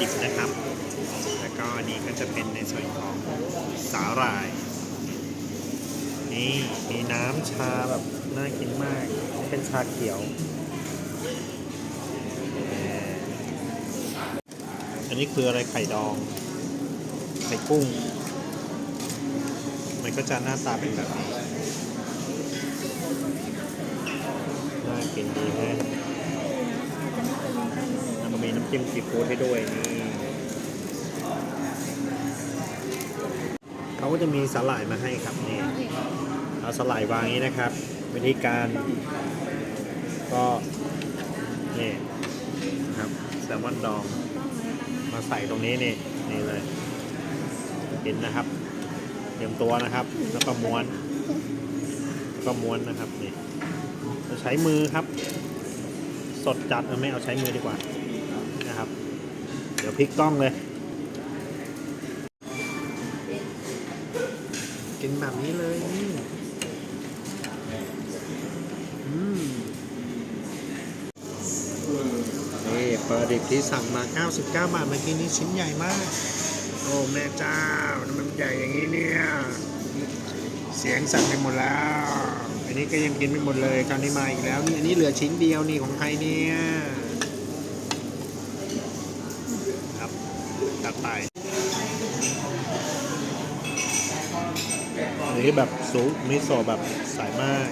ดิบนะครับ แล้วก็อันนี้ก็จะเป็นในส่วนของสาหร่าย นี่มีน้ำชาแบบน่ากินมาก เป็นชาเขียว อันนี้คืออะไรไข่ดอง ไข่กุ้ง มันก็จะหน้าตาเป็นแบบนี้ น่ากินดีแฮะ จิ้มซีฟู้ดให้ด้วยนี่เขาก็จะมีสาหร่ายมาให้ครับนี่เอาสาหร่ายวางนี้นะครับ วิธีการก็นี่นะครับแซลมอนดอง มาใส่ตรงนี้นี่นี่เลยกินนะครับ เตรียมตัวนะครับ แล้วก็ม้วนแล้วก็ม้วนนะครับนี่เราใช้มือครับ สดจัดเอาไม่เอาใช้มือดีกว่า นะครับ เดี๋ยวพลิกกล้องเลย กินแบบนี้เลยนี่นี่ปลาดิบที่สั่งมา 99 บาทเมื่อกี้นี้ชิ้นใหญ่มาก โอ้ แม่เจ้ามมันใหญ่อย่างนี้เนี่ย เสียงสั่นไปหมดแล้ว อันนี้ก็ยังกินไม่หมดเลย คราวนี้มาอีกแล้ว นี่อันนี้เหลือชิ้นเดียวนี่ของใครเนี่ยครับ ตัดไปนี่แบบซุปมิโซะแบบสายมาก